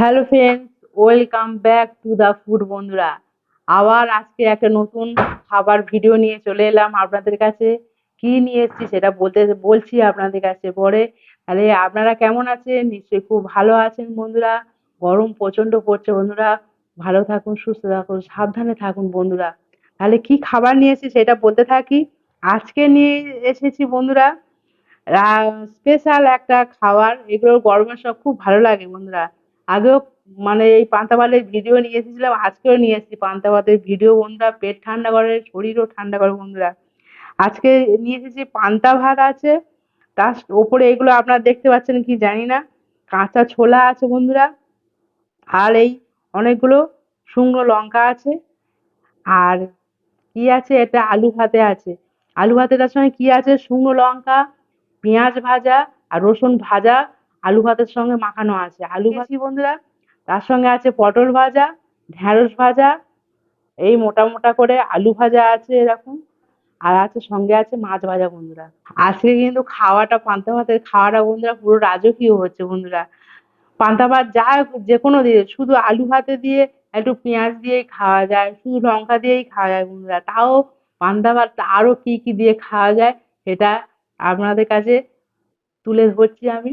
Hello friends welcome back to the food বন্ধুরা। আবার আজকে একটা নতুন খাবার ভিডিও নিয়ে চলে এলাম আপনাদের কাছে। কি নিয়ে এসেছি সেটা বলতে, বলছি আপনাদের কাছে পরে। তাহলে আপনারা কেমন আছেন? নিশ্চয়ই খুব ভালো আছেন বন্ধুরা। গরম প্রচণ্ড পড়ছে বন্ধুরা। ভালো থাকুন, সুস্থ থাকুন, সাবধানে থাকুন বন্ধুরা। তাহলে কি খাবার নিয়ে এসেছি সেটা বলতে থাকি। আজকে নিয়ে এসেছি বন্ধুরা স্পেশাল একটা খাবার। এগুলো গরমের সব খুব ভালো লাগে বন্ধুরা। আগেও মানে এই পান্তা ভাতের ভিডিও নিয়ে এসেছিলাম, আজকেও নিয়ে এসেছি পান্তা ভাতের ভিডিও বন্ধুরা, পেট ঠান্ডা করে, শরীরও ঠান্ডা করে বন্ধুরা। আজকে নিয়ে এসেছি পান্তা ভাত আছে, তার ওপরে এগুলো আপনারা দেখতে পাচ্ছেন কি জানি না, কাঁচা ছোলা আছে বন্ধুরা, আর এই অনেকগুলো শুকনো লঙ্কা আছে, আর কি আছে, এটা আলু ভাতে আছে। আলু ভাতেটার সঙ্গে কি আছে? শুকনো লঙ্কা, পেঁয়াজ ভাজা, আর রসুন ভাজা আলু ভাতের সঙ্গে মাখানো আছে। আলু ভাজি বন্ধুরা তার সঙ্গে আছে পটল ভাজা ঢেঁড়স ভাজা এই মোটা মোটা করে আলু ভাজা আছে এরকম। আর আছে সঙ্গে আছে মাছ ভাজা বন্ধুরা। আজকে কিন্তু খাওয়াটা পান্তা ভাতের খাওয়াটা বন্ধুরা পুরো রাজকীয় হচ্ছে বন্ধুরা। পান্তা ভাত যা যে কোনো দিয়ে শুধু আলু ভাতে দিয়ে একটু পেঁয়াজ দিয়েই খাওয়া যায় শুধু লঙ্কা দিয়েই খাওয়া যায় বন্ধুরা। তাও পান্তা ভাত আরও কি কি দিয়ে খাওয়া যায় সেটা আপনাদের কাছে তুলে ধরছি আমি।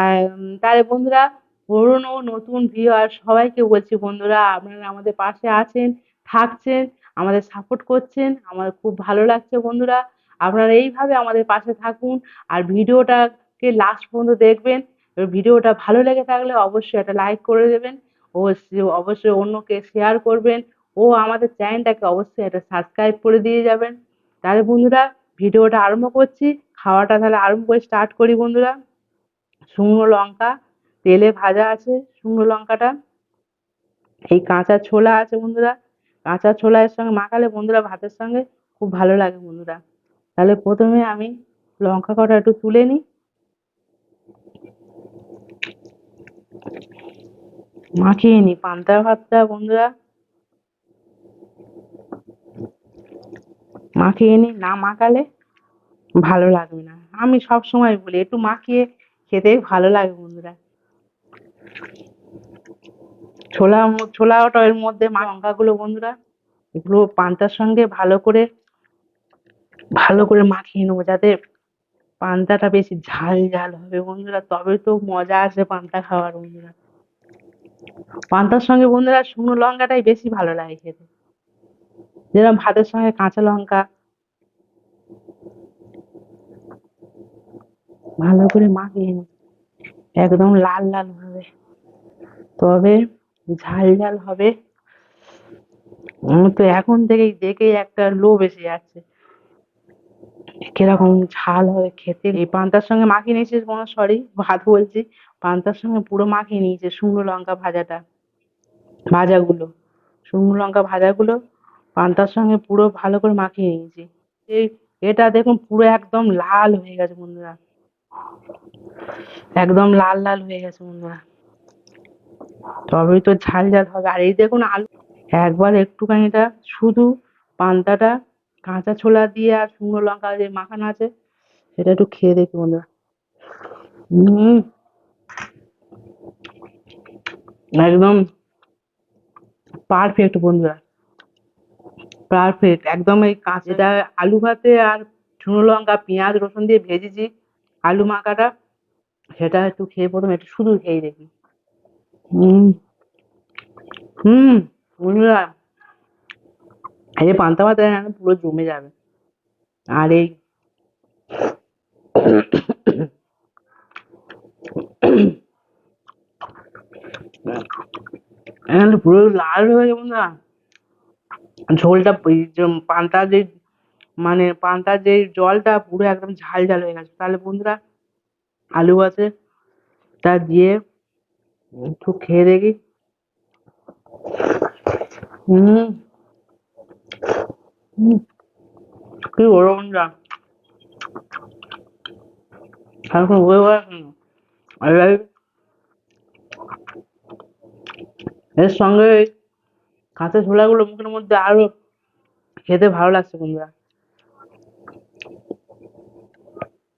আর তাহলে বন্ধুরা, পুরনো নতুন ভিউয়ার সবাইকে বলছি বন্ধুরা, আপনারা আমাদের পাশে আছেন, থাকছেন, আমাদের সাপোর্ট করছেন, আমার খুব ভালো লাগছে বন্ধুরা। আপনারা এইভাবে আমাদের পাশে থাকুন আর ভিডিওটাকে লাস্ট পর্যন্ত দেখবেন। ভিডিওটা ভালো লেগে থাকলে অবশ্যই একটা লাইক করে দেবেন ও অবশ্যই অন্যকে শেয়ার করবেন। ও আমাদের চ্যানেলটাকে অবশ্যই একটা সাবস্ক্রাইব করে দিয়ে যাবেন। তাহলে বন্ধুরা, ভিডিওটা আরম্ভ করছি। খাওয়াটা তাহলে আরম্ভ করে স্টার্ট করি বন্ধুরা। শুকনো লঙ্কা, তেলে ভাজা আছে শুকনো লঙ্কাটা। এই কাঁচা ছোলা আছে বন্ধুরা, কাঁচা ছোলা এর সঙ্গে মাখালে বন্ধুরা ভাতের সঙ্গে খুব ভালো লাগে বন্ধুরা। তাহলে প্রথমে আমি লঙ্কা কটা একটু তুলে নিই। মাখিয়ে নিই পান্তা ভাতটা বন্ধুরা। মাখিয়ে নিই, না মাখালে ভালো লাগবে না। আমি সব সময় বলি একটু মাখিয়ে খেতে ভালো লাগে বন্ধুরা। ছোলা ছোলাটা এর মধ্যে লঙ্কাগুলো বন্ধুরা, এগুলো পান্তার সঙ্গে ভালো করে ভালো করে মাখিয়ে নেব যাতে পান্তাটা বেশি ঝাল ঝাল হবে বন্ধুরা, তবে তো মজা আসে পান্তা খাওয়ার বন্ধুরা। পান্তার সঙ্গে বন্ধুরা শুকনো লঙ্কাটাই বেশি ভালো লাগে খেতে। যেরকম ভাতের সঙ্গে কাঁচা লঙ্কা ভালো করে মাখিয়ে নিই। একদম লাল লাল হবে। তবে ঝাল ঝাল হবে। তো এখন থেকেই দেখেই একটা লোভ এসে যাচ্ছে। কীরকম ঝাল হবে খেতে। এই পান্তার সঙ্গে মাখিয়ে নিয়েছি কোনো সরি ভাত বলছি। পান্তার সঙ্গে পুরো মাখিয়ে নিয়েছে শুকনো লঙ্কা ভাজাটা। ভাজাগুলো। শুকনো লঙ্কা ভাজাগুলো পান্তার সঙ্গে পুরো ভালো করে মাখিয়ে নিয়েছি। এই, এটা দেখুন পুরো একদম লাল হয়ে গেছে বন্ধুরা। একদম লাল লাল হয়ে গেছে বন্ধুরা। তবেই তো ঝাল ঝাল হবে। আর এই দেখুন আলু। একবার একটুখানিটা শুধু পান্তাটা, কাঁচা ছোলা দিয়ে আর শুকনো লঙ্কা যে মাখানো আছে, সেটা একটু খেয়ে দেখি বন্ধুরা। হম একদম পারফেক্ট বন্ধুরা। পারফেক্ট একদম এই কাঁচা আলু ভাতে আর শুকনো লঙ্কা, পেঁয়াজ, রসুন দিয়ে ভেজেছি। আলু মাখাটা সেটা একটু খেয়ে প্রথমে একটু শুধু খেয়ে দেখি। হুম। হুম বন্ধুরা এই যে পান্তা ভাত পুরো জমে যাবে। আর এই পুরো লাল হয়ে যাবে বন্ধুরা। ঝোলটা পান্তা যে মানে পান্তার যে জলটা পুরো একদম ঝাল ঝাল হয়ে গেছে। তাহলে বন্ধুরা, আলু আছে, তা দিয়ে একটু খেয়ে দেখি। হুম। কি বড় বন্ধুরা এখন এর সঙ্গে কাঁচা ছোলাগুলো মুখের মধ্যে আরও খেতে ভালো লাগছে বন্ধুরা।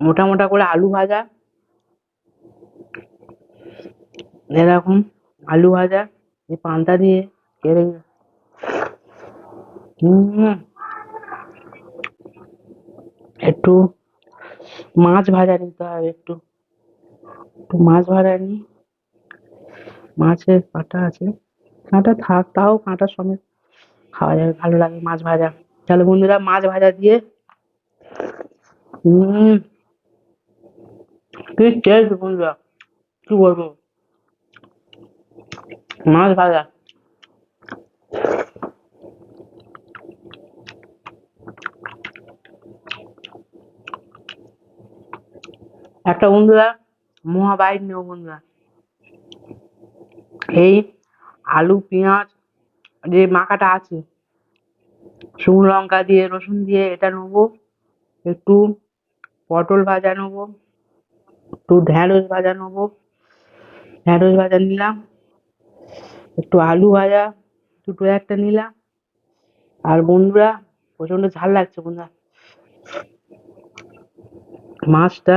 মোটা মোটা করে আলু ভাজা। এরকম আলু ভাজা, এই পান্তা দিয়ে কেড়ে একটু মাছ ভাজা নিতে হবে একটু। একটু মাছ ভাজা নি মাছের কাঁটা আছে। কাঁটা থাক, তাও কাঁটা সমেত খাওয়া যাবে, ভালো লাগে মাছ ভাজা। তাহলে বন্ধুরা, মাছ ভাজা দিয়ে হম টেস্ট বন্ধুরা কি বলব? মাছ ভাজা। একটা বন্ধুরা মহা বাইট নেব বন্ধুরা। এই আলু, পেঁয়াজ, যে মাখাটা আছে, শুকনো লঙ্কা দিয়ে, রসুন দিয়ে, এটা নেব। একটু পটল ভাজা নেব। একটু ঢেঁড়স ভাজা নেব। ঢেঁড়স ভাজা নিলাম, একটু আলু ভাজা, দুটো একটা নিলাম। আর বন্ধুরা প্রচণ্ড ঝাল লাগছে বন্ধুরা। মাছটা,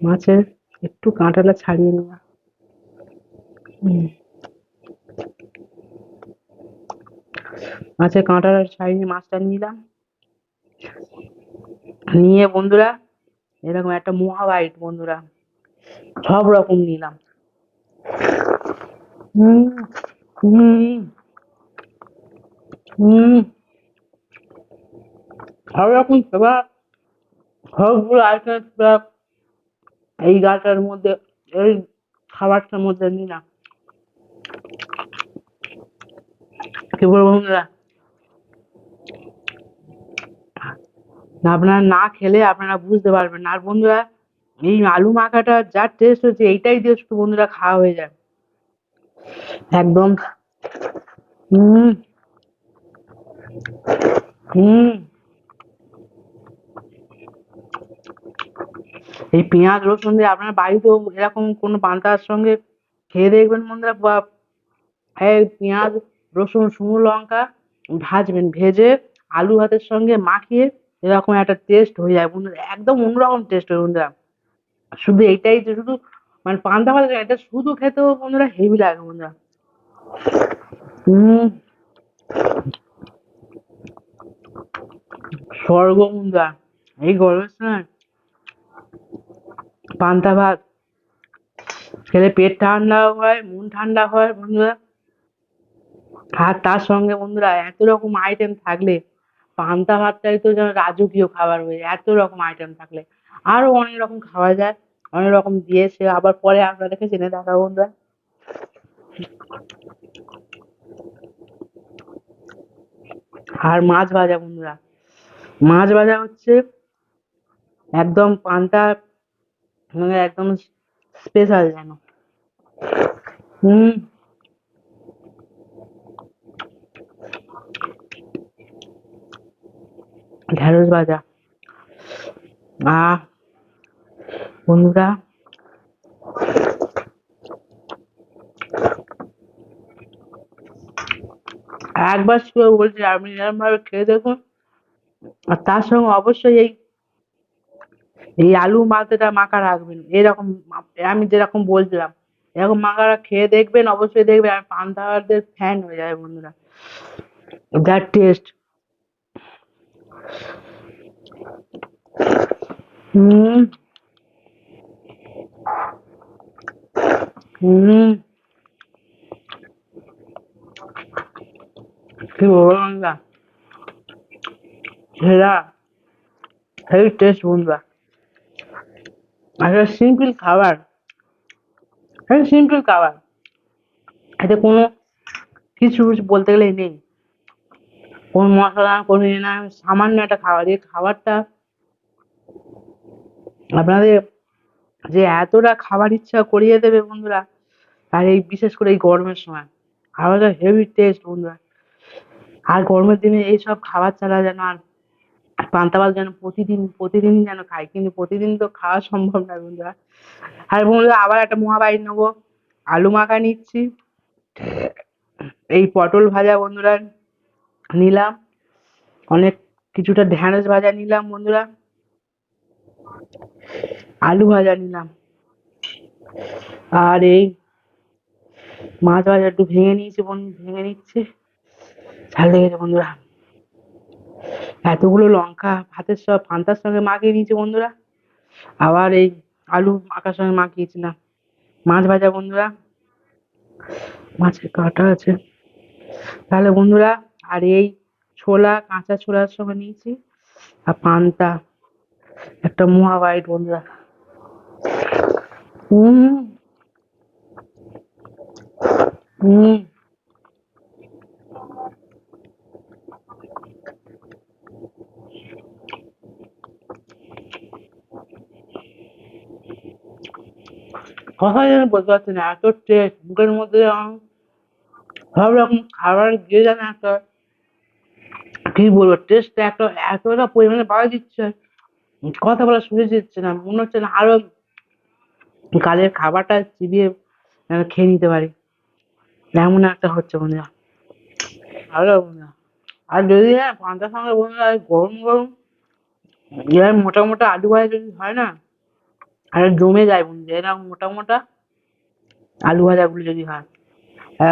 মাছের একটু কাঁটাটা ছাড়িয়ে নেওয়া মাছের কাঁটাটা ছাড়িয়ে মাছটা নিলাম। নিয়ে বন্ধুরা এরকম একটা মহা বাইট বন্ধুরা, সব রকম নিলাম। হুম হুম হুম। সব রকম খাবার, সবগুলো এই গাছটার মধ্যে, এই খাবারটার মধ্যে নিলাম। কি বলব বন্ধুরা? আপনারা না খেলে আপনারা বুঝতে পারবেন না। আর বন্ধুরা, এই আলু মাখাটা যা টেস্ট হচ্ছে, এইটাই দিয়ে শুধু বন্ধুরা খাওয়া হয়ে যায়। একদম। এই পেঁয়াজ, রসুন দিয়ে আপনার বাড়িতেও এরকম কোনো পান্তার সঙ্গে খেয়ে দেখবেন বন্ধুরা, বা এই পেঁয়াজ, রসুন, শুকনো লঙ্কা ভাজবেন, ভেজে আলু ভাতের সঙ্গে মাখিয়ে এরকম একটা টেস্ট হয়ে যায় বন্ধুরা, একদম অন্যরকম টেস্ট হয় বন্ধুরা। শুধু এইটাই যে শুধু মানে পান্তা ভাত এটা শুধু খেতেও বন্ধুরা হেভি লাগে বন্ধুরা। হম স্বর্গ বন্ধুরা, এই গরমের সময় পান্তা ভাত খেলে পেট ঠান্ডাও হয়, মন ঠান্ডা হয় বন্ধুরা। আর তার সঙ্গে বন্ধুরা এত রকম আইটেম থাকলে পান্তা ভাতটাই তো যেন রাজকীয় খাবার হয়ে যায়, এত রকম আইটেম থাকলে। আরও অনেক রকম খাওয়া যায়, অনেক রকম দিয়ে সে আবার পরে আপনাদেরকে জেনে দেখাবো বন্ধুরা। আর মাছ ভাজা বন্ধুরা, মাছ ভাজা হচ্ছে একদম পান্তা মানে একদম স্পেশাল যেন। হুম। ঢেঁড়স ভাজা। আহ, বন্ধুরা। একবার শুয়ে বলছি, আপনি এরকম ভাবে খেয়ে দেখুন। আর তার সঙ্গে অবশ্যই এই এই আলু মাথাটা মাখা রাখবেন। এরকম, আমি যেরকম বলছিলাম, এরকম মাখাটা খেয়ে দেখবেন, অবশ্যই দেখবেন। আমি পান্তা ভাতের ফ্যান হয়ে যাবে, বন্ধুরা। যা টেস্ট হুম হুম কি বলব বন্ধুরা সেরা হেভি টেস্ট বন্ধুরা আসলে সিম্পল খাবার হ্যাঁ সিম্পল খাবার এতে কোনো কিছু বলতে গেলে নেই কোনো মশলা কোনো ইয়ে না, সামান্য একটা খাবার। এই খাবারটা আপনাদের যে এতটা খাবার ইচ্ছা করিয়ে দেবে বন্ধুরা, আর এই বিশেষ করে এই গরমের সময়, খাবারটা হেভি টেস্ট বন্ধুরা। আর গরমের দিনে এইসব খাবার ছাড়া যেন আর পান্তা ভাত যেন প্রতিদিন প্রতিদিন যেন খাই কিন্তু প্রতিদিন তো খাওয়া সম্ভব না বন্ধুরা। আর বন্ধুরা, আবার একটা মহাবাইট নেব, আলু মাখা নিচ্ছি। এই পটল ভাজা বন্ধুরা নিলাম। অনেক কিছুটা ঢ্যাঁড়স ভাজা নিলাম, বন্ধুরা। আলু ভাজা নিলাম। আর এই মাছ ভাজা একটু ভেঙে নিয়েছি বন্ধু ভেঙে নিচ্ছে। ঝাল লেগেছে, বন্ধুরা। এতগুলো লঙ্কা, ভাতের সব পান্তার সঙ্গে মাখিয়ে নিয়েছি, বন্ধুরা। আবার এই আলু মাখার সঙ্গে মাখিয়েছিলাম। মাছ ভাজা, বন্ধুরা। মাছের কাঁটা আছে। তাহলে, বন্ধুরা আর এই ছোলা, কাঁচা ছোলার সঙ্গে নিয়েছি। আর পান্তা। একটা মোয়া বাইট বন্ধুরা। হুম হুম কথাই যেন বলতে পারছি না, এত টেস্ট মুখের মধ্যে সব রকম খাবার গিয়ে যেন একটা কি বলব? টেস্ট একটা, এতটা পরিমাণে পাওয়া দিচ্ছে। কথা বলা শুনে দিচ্ছে না, মনে হচ্ছে না আরও কালের খাবারটা চিবিয়ে খেয়ে নিতে পারি। এমন একটা হচ্ছে বন্ধুরা। ভালো আর যদি হ্যাঁ পান্তার সঙ্গে বন্ধুরা গরম গরম এরকম মোটা মোটা আলু ভাজা যদি হয় না আর জমে যায় বন্ধু এরকম মোটা মোটা আলু ভাজাগুলো যদি হয়,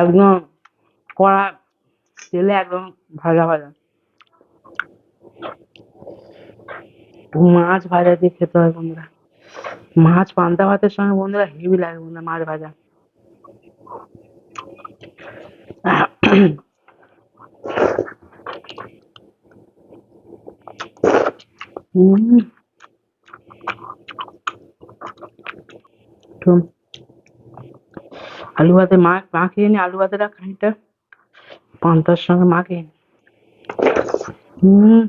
একদম কড়া তেলে একদম ভাজা ভাজা। মাছ ভাজা দিয়ে খেতে হয় বন্ধুরা। মাছ পান্তা ভাতের সঙ্গে বন্ধুরা হেভি লাগে বন্ধুরা মাছ ভাজা। আলু ভাতে মা মাখিয়ে নি, আলু ভাতেটা খানিকটা। পান্তার সঙ্গে মাখিয়ে নি। হুম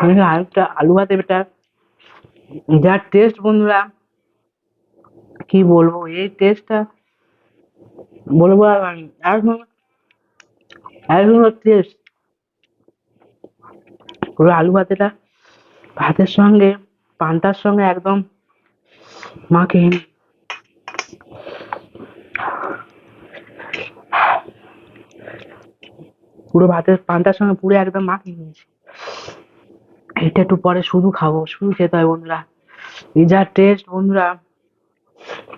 আমি আরেকটা আলু ভাতে বেটার যার টেস্ট বন্ধুরা, কি বলব, এই টেস্টটা বলব আর একদম একদম টেস্ট পুরো আলু ভাতেটা ভাতের সঙ্গে, পান্তার সঙ্গে একদম নি। পুরো ভাতের পান্তার সঙ্গে পুরো একদম মাখিয়ে নিয়েছি। এটা একটু পরে শুধু খাব, শুধু খেতে হয় বন্ধুরা। এই যা টেস্ট বন্ধুরা,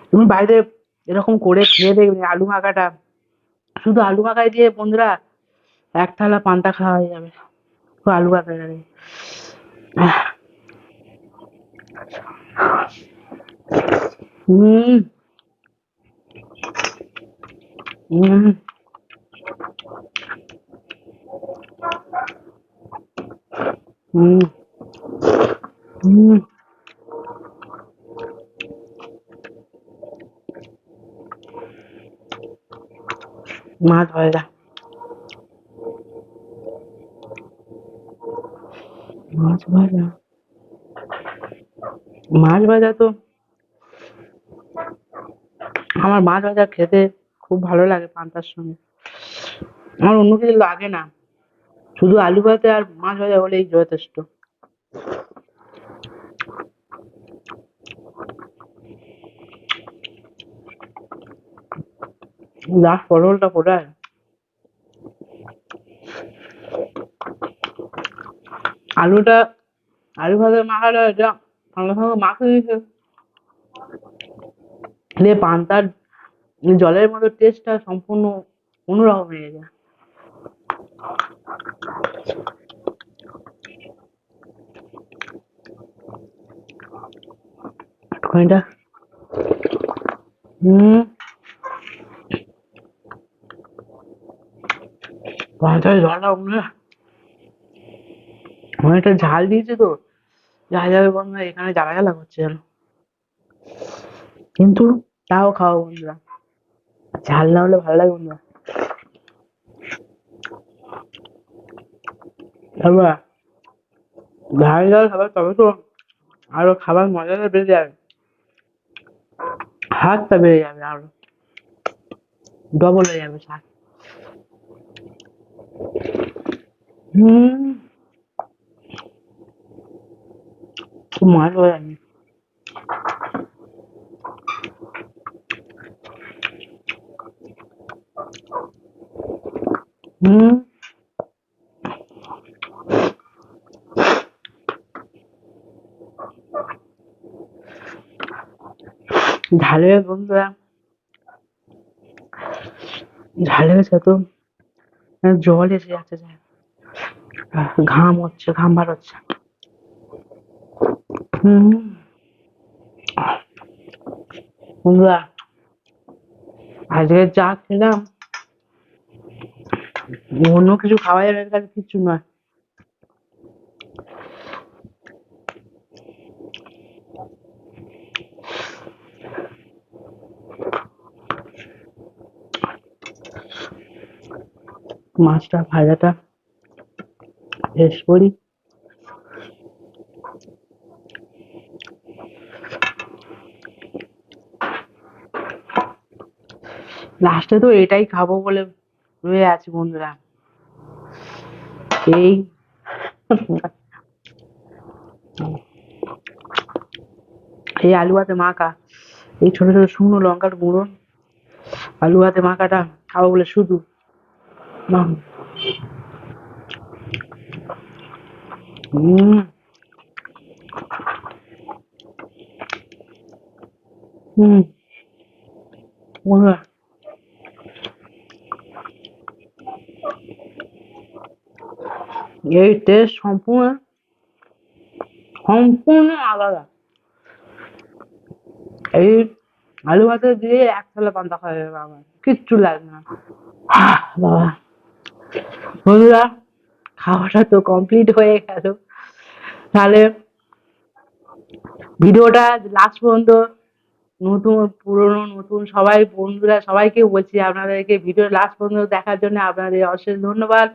তুমি বাড়িতে এরকম করে খেয়ে দেখবে আলু মাখাটা। শুধু আলু মাখাই দিয়ে বন্ধুরা এক থালা পান্তা খাওয়া হয়ে যাবে। আলু মাখা দিয়ে হুম হুম হুম। হুম। মাছ ভাজা। মাছ ভাজা। মাছ ভাজা তো আমার মাছ ভাজা খেতে খুব ভালো লাগে পান্তার সঙ্গে। আমার অন্য কিছু লাগে না। শুধু আলু ভাতে আর মাছ ভাজা হলেই যথেষ্ট। লাস্ট পটলটা কোথায়? আলুটা, আলু ভাতে মাখাটা এটা সঙ্গে সঙ্গে মাখিয়ে দিয়েছে। দিয়ে পান্তার জলের মতো টেস্টটা সম্পূর্ণ অন্যরকম হয়ে গেছে একটুখানিটা হুম পান্তায় জলটা বন্ধুরা অনেকটা ঝাল দিয়েছে তো। ঝাল যাবে বন্ধুরা, এখানে জ্বালা জ্বালা করছে যেন। কিন্তু তাও খাও বন্ধুরা। ঝাল না হলে ভালো লাগে বন্ধুরা। তারপর, ঝাল ঝাল খাবার তবে তো আরও খাবার মজাটা বেড়ে যাবে হাতটা বেড়ে যাবে আরও ডবল হয়ে যাবে শাক হুম খুব মাছ হয়ে যাবে হুম ঝালে বন্ধুরা ঝালে গেছে তো জল এসে যাচ্ছে ঘাম হচ্ছে, ঘাম বার হচ্ছে। বন্ধুরা, আজকে যা খেলাম, অন্য কিছু খাওয়া যাবে কাছে নয়। মাছটা ভাজাটা বেশ করি। লাস্টে তো এটাই খাব বলে রয়ে আছি বন্ধুরা। এই এই আলু ভাতে মাখা, এই ছোট ছোট শুকনো লঙ্কার গুঁড়ো, আলু ভাতে মাখাটা খাব বলে শুধু। মাম। হুম হুম বন্ধুরা এই টেস্ট সম্পূর্ণ সম্পূর্ণ আলাদা এই আলু ভাতে দিয়ে এক থালা পান্তা খাওয়া যাবে আমার কিচ্ছু লাগবে না আহ, বাবা বন্ধুরা, খাওয়াটা তো কমপ্লিট হয়ে গেল। তাহলে ভিডিওটা লাস্ট পর্যন্ত, নতুন, পুরনো, নতুন সবাই, বন্ধুরা সবাইকে বলছি, আপনাদেরকে ভিডিও লাস্ট পর্যন্ত দেখার জন্য আপনাদের অশেষ ধন্যবাদ।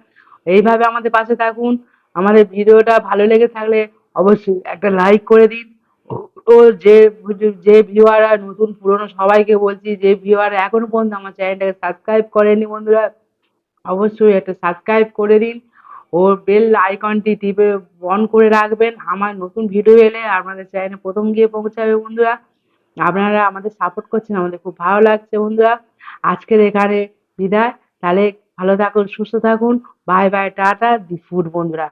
এইভাবে আমাদের পাশে থাকুন। আমাদের ভিডিওটা ভালো লেগে থাকলে অবশ্যই একটা লাইক করে দিন। ও- যে যে ভিউয়াররা নতুন, পুরনো সবাইকে বলছি, যে ভিউয়াররা এখনও পর্যন্ত আমার চ্যানেলটাকে সাবস্ক্রাইব করেনি বন্ধুরা অবশ্যই একটা সাবস্ক্রাইব করে দিন। ও বেল আইকনটি টিপে অন করে রাখবেন। আমার নতুন ভিডিও এলে আপনাদের চ্যানেলে প্রথম গিয়ে পৌঁছাবে বন্ধুরা। আপনারা আমাদের সাপোর্ট করছেন, আমাদের খুব ভালো লাগছে বন্ধুরা। আজকের এখানে বিদায়। তাহলে ভালো থাকুন, সুস্থ থাকুন। Bye bye tata the food বন্ধুরা।